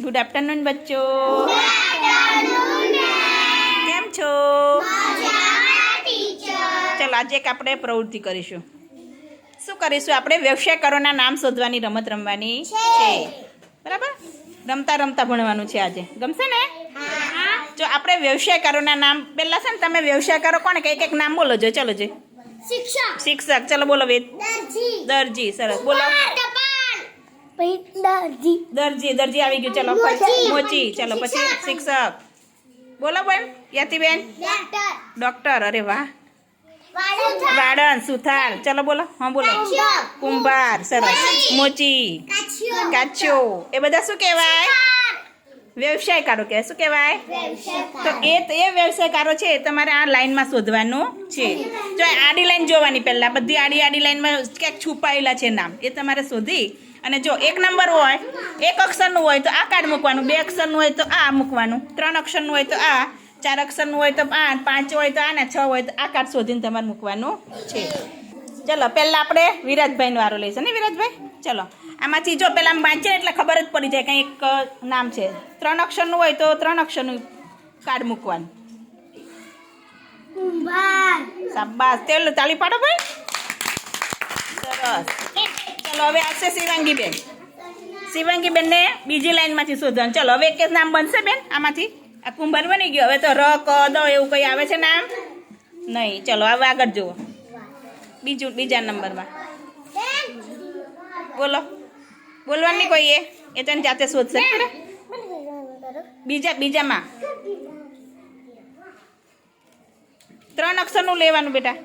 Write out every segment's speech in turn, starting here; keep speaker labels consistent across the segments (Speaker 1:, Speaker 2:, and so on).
Speaker 1: Good afternoon બચ્ચો. કેમ છો? ચાલો આજે એક આપણે પ્રવૃત્તિ કરીશું. શું કરીશું? આપણે વ્યવસાયકારોના નામ શોધવાની રમત રમવાની છે. બરાબર? રમતા રમતા ભણવાનું છે આજે. ગમશે ને? જો આપણે વ્યવસાયકારોના નામ પહેલાં છે ને તમે વ્યવસાયકારો કોને કંઈક એક નામ બોલો જો ચલો જે.
Speaker 2: શિક્ષક.
Speaker 1: શિક્ષક ચલો બોલો વેદ.
Speaker 2: દરજી.
Speaker 1: સરસ. બોલો.
Speaker 2: પછી દરજી.
Speaker 1: દરજી દરજી આવી ગયું. ચલો
Speaker 2: મોચી.
Speaker 1: મોચી. ચલો પછી
Speaker 2: શિક્ષક.
Speaker 1: બોલો બેન યાતિબેન.
Speaker 2: ડોક્ટર.
Speaker 1: ડોક્ટર અરે વાહ. વાડન સુથાર. ચલો બોલો. હા બોલો. કુંભાર સરસ. મોચી.
Speaker 2: કાચ્યો
Speaker 1: એ બધા શું કહેવાય? વ્યવસાયકારો કહેવાય શું કહેવાય? તો એ એ વ્યવસાયકારો છે તમારે આ લાઈનમાં શોધવાનું છે. જો આડી લાઈન જોવાની પહેલાં બધી આડી આડી લાઈનમાં ક્યાંક છુપાયેલા છે નામ એ તમારે શોધી અને જો એક નંબર હોય એક અક્ષરનું હોય તો આ કાર્ડ મૂકવાનું બે અક્ષરનું હોય તો આ મૂકવાનું ત્રણ અક્ષરનું હોય તો આ ચાર અક્ષરનું હોય તો આ પાંચ હોય તો આ ને છ હોય તો આ કાર્ડ શોધીને તમારે મૂકવાનું છે. ચલો પહેલાં આપણે વિરાજભાઈનો વારો લઈશું ને વિરાજભાઈ? ચલો. આમાંથી જો પહેલાં આમ વાંચીએ એટલે ખબર જ પડી જાય કંઈક એક નામ છે. ત્રણ અક્ષરનું હોય તો ત્રણ અક્ષરનું કાર્ડ મૂકવાનું. શાબાસ તેલ તાળી પાડો ભાઈ. સરસ. ચલો હવે આવશે શિવાંગી બેન શિવાંગી બેનને બીજી લાઈનમાંથી શોધવાનું. ચલો હવે એક જ નામ બનશે બેન આમાંથી. આ કુંભાર બની ગયો. હવે તો ર ક દ એવું કંઈ આવે છે નામ? નહીં. ચલો હવે આગળ જુઓ. બીજું બીજા નંબરમાં. બોલો. બોલવાનું નહીં કોઈએ એ તને જાતે શોધશે. બીજા બીજામાં. ત્રણ અક્ષરનું લેવાનું બેટા.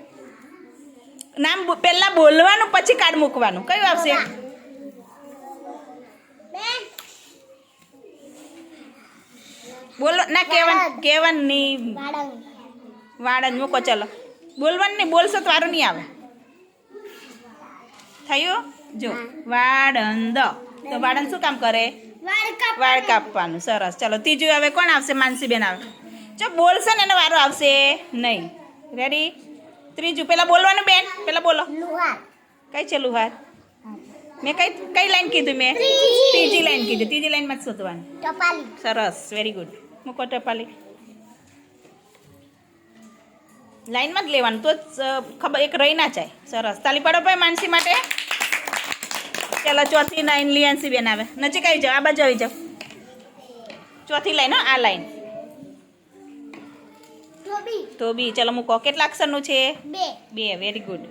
Speaker 1: નામ પહેલા બોલવાનું પછી કાર્ડ મૂકવાનું. કયું આવશે? બોલો ના કેવન કેવન નહીં વાળ જ મૂકો ચલો. બોલવાનું નહીં બોલશો તો વારું નહીં આવે. થયું? જો વાળંદ. તો વાળંદ શું કામ કરે? વાળ કાપવાનું સરસ. ચલો ત્રીજું હવે કોણ આવશે? માનસીબેન આવે જો બોલશે ને એનો વારો આવશે. નહીં. રેડી ત્રીજું પેલા બોલવાનું બેન. પેલા બોલો. કઈ છે લુહાર? મેં કઈ કઈ લાઈન કીધું મેં?
Speaker 2: ત્રીજી.
Speaker 1: લાઈન કીધું. ત્રીજી લાઈનમાં જ શોધવાનું. સરસ. વેરી ગુડ મૂકો ટપાલી. લાઈનમાં જ લેવાનું. તો ખબર એક રહી ના જાય. સરસ. તાલી પાડો ભાઈ માનસી માટે. ચાલો ચોથી લાઈન લિયાન્સી બેન આવે. નજીક આવી જાઓ આ બાજુ આવી જાઓ. ચોથી લાઈન હો આ લાઈન
Speaker 2: ધોબી.
Speaker 1: તો બી ચાલો મૂકો કેટલા અક્ષરનું છે?
Speaker 2: બે.
Speaker 1: વેરી ગુડ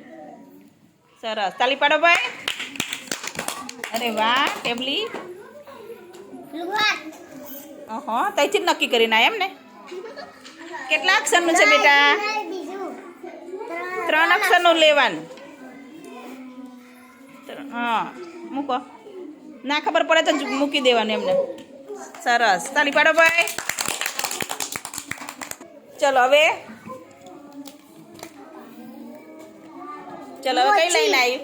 Speaker 1: સરસ. તાલી પાડો ભાઈ. અરે વાહ ટેબલી. ઓહો ત્યાંથી જ નક્કી કરીને આવ્યા એમ ને? કેટલા અક્ષરનું છે બેટા? ત્રણ અક્ષરનું લેવાનું. હા. મૂકો. ના ખબર પડે તો જ મૂકી દેવાનું એમને. સરસ. તાલી પાડો ભાઈ. ચલો હવે. ચલો હવે કઈ લઈને આવી?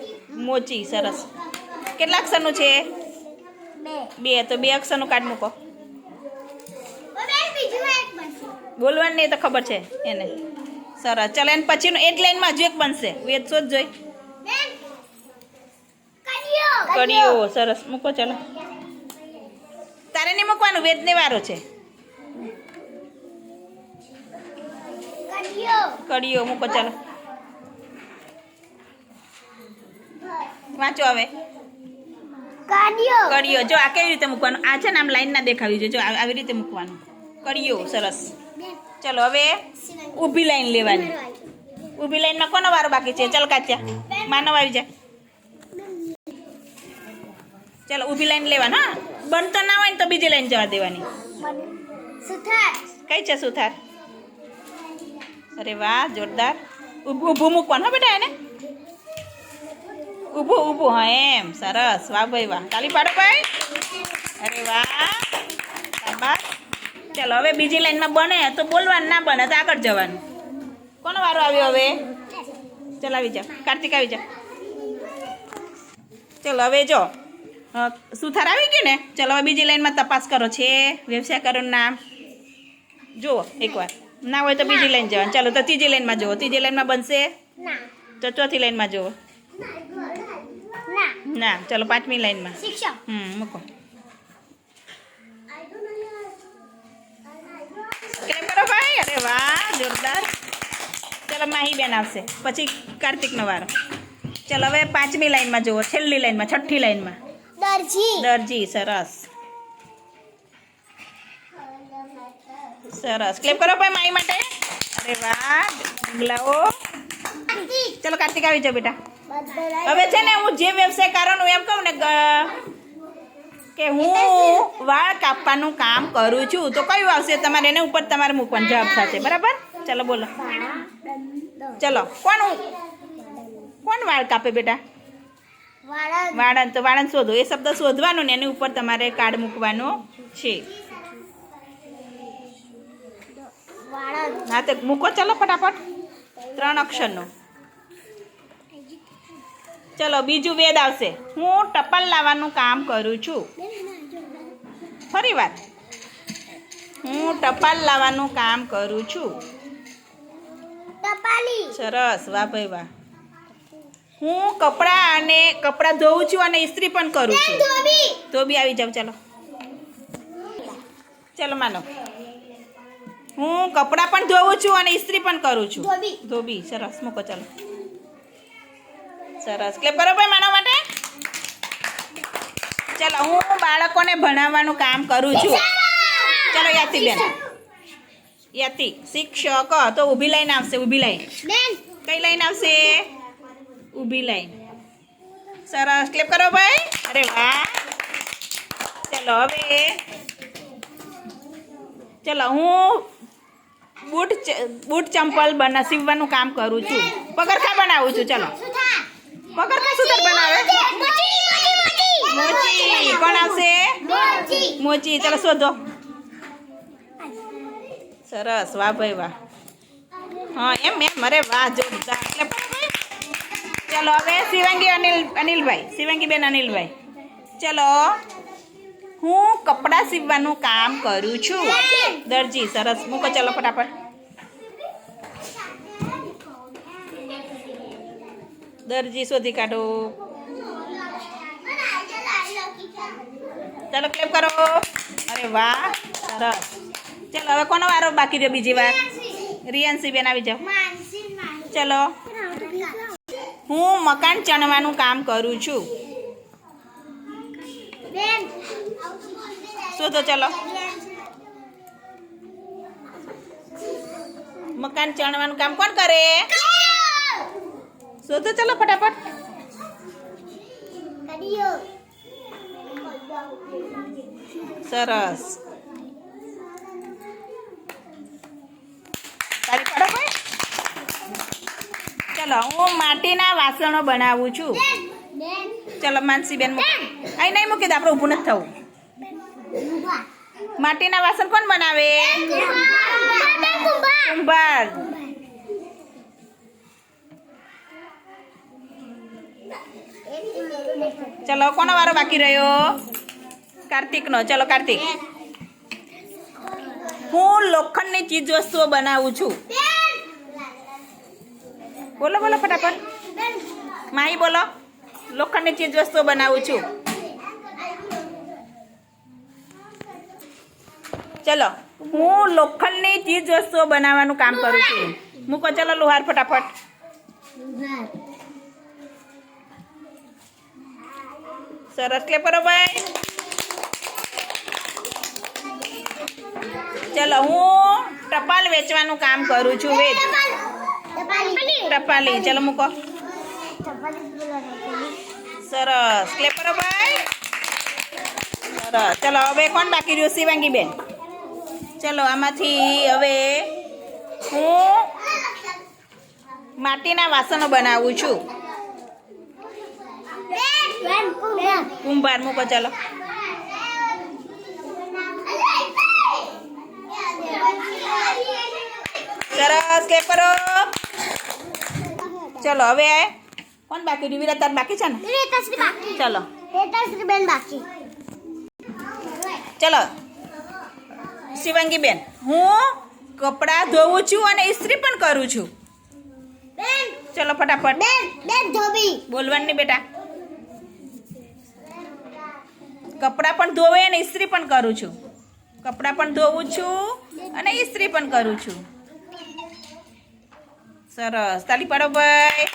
Speaker 1: મોચી સરસ. કેટલા અક્ષરનું છે?
Speaker 2: બે.
Speaker 1: બે તો બે અક્ષરનું કાર્ડ મૂકો. બોલવાનું નહીં તો ખબર છે એને. સરસ. ચલો એને પછીનું એક લાઈનમાં હજુ એક બનશે. વેચશો શોધ જોઈ કડીઓ સરસ. મૂકો ચાલો. તારે નહીં મૂકવાનું? વેદને વારો છે. કડીઓ મૂકો ચાલો. વાંચો હવે.
Speaker 2: કડિયો
Speaker 1: કડીઓ જો આ કેવી રીતે મૂકવાનું? આ છે ને આમ લાઈન ના દેખાવી જોઈએ. જો આવી રીતે મૂકવાનું. કડીઓ સરસ. ચલો હવે ઊભી લાઈન લેવાની. ઊભી લાઈનમાં કોનો વારો બાકી છે? ચલ કાચ્યા માનવ આવી જાય ચલો ઊભી લાઈન લેવાના હા? બનતો ના હોય ને તો બીજી લાઈન જવા દેવાની.
Speaker 2: સુથાર.
Speaker 1: કઈ છે સુથાર? અરે વાહ જોરદાર. ઊભું મૂકવાનું હો બેટા એને? ઊભું ઊભું હા એમ. સરસ. વાહ ભાઈ વાહ. તાલી પાડો ભાઈ. અરે વાહ. ચાલો હવે બીજી લાઈનમાં બને તો બોલવાનું ના બને તો આગળ જવાનું. કોનો વારો આવ્યો હવે? ચાલ આવી જાઓ. કાર્તિક આવી જાઓ. ચલો હવે જો. સુથાર આવી ગયું ને? ચલો હવે બીજી લાઈનમાં તપાસ કરો. છે વ્યવસાયકારોનું નામ. જુઓ એકવાર. ના હોય તો બીજી લાઈન જવાનું. ચાલો તો ત્રીજી લાઈનમાં જુઓ. ત્રીજી લાઈનમાં બનશે? તો ચોથી લાઈનમાં જુઓ.
Speaker 2: ના
Speaker 1: ચલો પાંચમી લાઈનમાં. હમ મૂકો. કરો ભાઈ? અરે વાહ માહી બેન આવશે. પછી કાર્તિકનો વારો. ચલો હવે પાંચમી લાઈનમાં જુઓ. છેલ્લી લાઈનમાં છઠ્ઠી લાઈનમાં.
Speaker 2: દરજી.
Speaker 1: દરજી સરસ. સરસ. ક્લેપ કરો ભાઈ માઈ માટે. અરે વાહ ઢીંગલાઓ ચલો કાર્તિક આવી જાઓ બેટા. હવે છે ને હું જે વ્યવસાય કારણ એમ કહું ને કે હું વાળ કાપવાનું કામ કરું છું. તો કયું આવશે? તમારે એને ઉપર તમારે મૂકવાનું જવાબ સાથે બરાબર? ચલો બોલો. ચલો કોણ કોણ વાળ કાપે બેટા?
Speaker 2: વાળા
Speaker 1: વાળન તો વાળંદ શોધો. એ શબ્દ શોધવાનો ને એની ઉપર તમારે કાર્ડ મૂકવાનું છે. હા તો મૂકો ચલો ફટાફટ. ત્રણ અક્ષરનો. ચલો બીજું વેદ આવશે. હું ટપાલ લાવવાનું કામ કરું છું. ફરી વાર હું ટપાલ લાવવાનું કામ કરું છું. સરસ વાહ ભાઈ વાહ. હું કપડાં અને કપડાં ધોઉં છું અને ઇસ્ત્રી પણ કરું છું.
Speaker 2: ધોબી.
Speaker 1: તો બી આવી જાવ ચાલો. ચાલો માનો. હું કપડાં પણ ધોઉં છું અને ઇસ્ત્રી પણ કરું છું.
Speaker 2: ધોબી.
Speaker 1: સરસ. મૂકો ચાલો. સરસ. કે બરોબર માનો માનવ માટે? ચાલો હું બાળકોને ભણાવવાનું કામ કરું છું. ચાલો યાતી બેન. યાતી શિક્ષક. તો ઊભી લઈને આવશે ઊભી લઈને કઈ લઈને આવશે? ઊભી લાઈન. સરસ. ક્લેપ કરો ભાઈ. અરે વાહ. ચલો હવે ચલો, હું બૂટ બૂટ ચંપલ બના, સીવવાનું કામ કરું છું. પગરખા બનાવું છું. ચલો. પગરખા સુધર બનાવે.
Speaker 2: મોચી.
Speaker 1: કોણ આવશે?
Speaker 2: મોચી.
Speaker 1: ચલો, શોધો. સરસ. વાહ ભાઈ, વાહ. હા, એમ એમ. અરે વાહ, જોરદાર. ચલો હવે શિવાંગી અનિલ અનિલભાઈ શિવંગીબેન અનિલભાઈ. ચલો હું કપડાં સીવવાનું કામ કરું છું. દરજી સરસ. મૂકો ચલો ફટાફટ. દરજી શોધી કાઢો. ચાલો ક્લેપ કરો. અરે વાહ સરસ. ચલો હવે કોનો વારો બાકી રહ્યો બીજી વાર? રિયાન્સી બેન આવી જાઓ. ચલો. હું મકાન ચણવાનું કામ કરું છું.
Speaker 2: શું
Speaker 1: શોધો ચલો. મકાન ચણવાનું કામ કોણ કરે? શોધો ચલો ફટાફટ. સરસ તારી પાડો ભાઈ ચલો, હું માટીના વાસણો બનાવું છું.
Speaker 2: ચાલો
Speaker 1: ચલો માનસી બેન અહીં નહીં મૂકી દે, આપણે ઊભું નથી થવું. માટીના વાસણ કોણ બનાવે?
Speaker 2: કુંભાર.
Speaker 1: ચલો, કોનો વારો બાકી રહ્યો? કાર્તિકનો. ચલો, કાર્તિક. હું લોખંડની ચીજ વસ્તુઓ બનાવું છું. બોલો બોલો ફટાફટ. માહી બોલો. લોખંડની ચીજ વસ્તુઓ બનાવું છું. ચલો, હું લોખંડની ચીજ વસ્તુઓ બનાવવાનું કામ કરું છું. મૂકો, ચલો, લુહાર ફટાફટ. સરસ કે ભાઈ ચલો, હું ટપાલ વેચવાનું કામ કરું છું, વેચ. ટપાલી, ચાલો મૂકો. સરસ. ક્લેપ કરો ભાઈ. સરસ. ચાલો, હવે કોણ બાકી રહ્યું? શિવાંગી બેન ચલો, આમાંથી હવે હું માટીના વાસણો બનાવું છું. કુંભાર મૂકો, ચાલો. સરસ ક્લેપ ચલો, હવે કોણ બાકી? રહ્યું વિરાટ તાર બાકી છે ને? ચલો.
Speaker 2: બેન બાકી
Speaker 1: ચલો. શિવાંગી બેન હું કપડાં ધોવું છું અને ઇસ્ત્રી પણ કરું છું. ચલો, ફટાફટ. બોલવાનું બેટા. કપડાં પણ ધોવે અને ઇસ્ત્રી પણ કરું છું. કપડાં પણ ધોવું છું અને ઇસ્ત્રી પણ કરું છું. સરસ તાલી પાડો ભાઈ